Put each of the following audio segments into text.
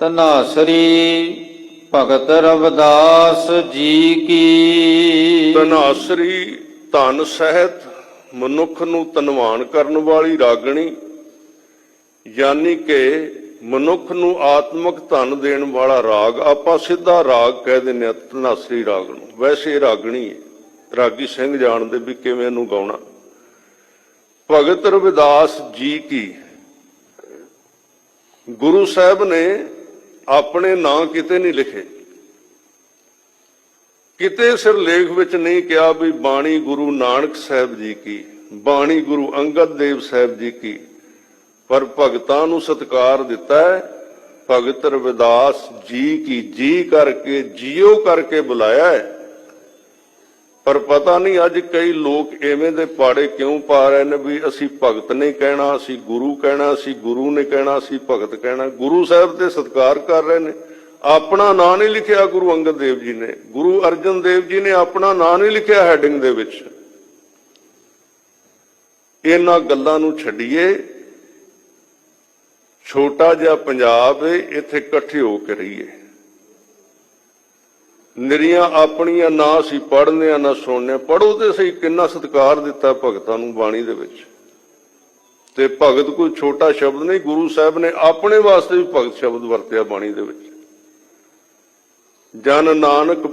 ਤਨਾਸਰੀ ਭਗਤ ਰਵਿਦਾਸ ਜੀ ਕੀ। ਤਨਾਸਰੀ ਧਨ ਸਹਿਤ ਮਨੁੱਖ ਨੂੰ ਤਨਵਾਨ ਕਰਨ ਵਾਲੀ ਰਾਗਣੀ, ਯਾਨੀ ਕਿ ਮਨੁੱਖ ਨੂੰ ਆਤਮਿਕ ਧਨ ਦੇਣ ਵਾਲਾ ਰਾਗ, ਆਪਾਂ ਸਿੱਧਾ ਰਾਗ ਕਹਿ ਦਿੰਦੇ ਹਾਂ ਤਨਾਸਰੀ ਰਾਗ ਨੂੰ। ਵੈਸੇ ਰਾਗਣੀ ਹੈ। ਰਾਗੀ ਸਿੰਘ ਜਾਣਦੇ ਵੀ ਕਿਵੇਂ ਇਹਨੂੰ ਗਾਉਣਾ। ਭਗਤ ਰਵਿਦਾਸ ਜੀ ਕੀ। ਗੁਰੂ ਸਾਹਿਬ ਨੇ ਆਪਣੇ ਨਾਂ ਕਿਤੇ ਨਹੀਂ ਲਿਖੇ। ਕਿਤੇ ਸਿਰਲੇਖ ਵਿੱਚ ਨਹੀਂ ਕਿਹਾ ਵੀ ਬਾਣੀ ਗੁਰੂ ਨਾਨਕ ਸਾਹਿਬ ਜੀ ਕੀ, ਬਾਣੀ ਗੁਰੂ ਅੰਗਦ ਦੇਵ ਸਾਹਿਬ ਜੀ ਕੀ। ਪਰ ਭਗਤਾਂ ਨੂੰ ਸਤਕਾਰ ਦਿੱਤਾ ਹੈ, ਭਗਤ ਰਵਿਦਾਸ ਜੀ ਕੀ, ਜੀ ਕਰਕੇ, ਜੀਓ ਕਰਕੇ ਬੁਲਾਇਆ ਹੈ। ਪਰ ਪਤਾ ਨਹੀਂ ਅੱਜ ਕਈ ਲੋਕ ਐਵੇਂ ਦੇ ਪਾੜੇ ਕਿਉਂ ਪਾ ਰਹੇ ਨੇ ਵੀ ਅਸੀਂ ਭਗਤ ਨਹੀਂ ਕਹਿਣਾ, ਅਸੀਂ ਗੁਰੂ ਕਹਿਣਾ, ਅਸੀਂ ਗੁਰੂ ਨੇ ਕਹਿਣਾ, ਅਸੀਂ ਭਗਤ ਕਹਿਣਾ। ਗੁਰੂ ਸਾਹਿਬ ਤੇ ਸਤਕਾਰ ਕਰ ਰਹੇ ਨੇ। ਆਪਣਾ ਨਾਂ ਨਹੀਂ ਲਿਖਿਆ ਗੁਰੂ ਅੰਗਦ ਦੇਵ ਜੀ ਨੇ। ਗੁਰੂ ਅਰਜਨ ਦੇਵ ਜੀ ਨੇ ਆਪਣਾ ਨਾਂ ਨਹੀਂ ਲਿਖਿਆ ਹੈਡਿੰਗ ਦੇ ਵਿੱਚ। ਇਹਨਾਂ ਗੱਲਾਂ ਨੂੰ ਛੱਡੀਏ। ਛੋਟਾ ਜਿਹਾ ਪੰਜਾਬ ਏ, ਇੱਥੇ ਇਕੱਠੇ ਹੋ ਕੇ ਰਹੀਏ। ਨਿਰੀਆਂ ਆਪਣੀਆਂ ਨਾ ਅਸੀਂ ਪੜ੍ਹਨੇ ਆ ਨਾ ਸੁਣਨੇ ਪੜੋ ਤੇ ਸਹੀ, ਕਿੰਨਾ ਸਤਿਕਾਰ ਦਿੱਤਾ ਭਗਤਾਂ ਨੂੰ ਬਾਣੀ ਦੇ ਵਿੱਚ। ਤੇ ਭਗਤ ਕੋਈ ਛੋਟਾ ਸ਼ਬਦ ਨਹੀਂ, ਗੁਰੂ ਸਾਹਿਬ ਨੇ ਆਪਣੇ ਵਾਸਤੇ ਵੀ ਭਗਤ ਸ਼ਬਦ ਵਰਤਿਆ ਬਾਣੀ ਦੇ ਵਿੱਚ। ਜਨ ਨਾਨਕ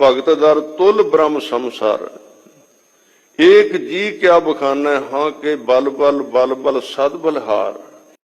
ਭਗਤ ਦਰ ਤੁਲ ਬ੍ਰਹਮ ਸੰਸਾਰ। ਏਕ ਜੀ ਕਿਆ ਬਖਾਨਾ ਹਾਂ ਕੇ ਬਲ ਬਲ ਬਲ ਬਲ ਸਦ ਬਲਹਾਰ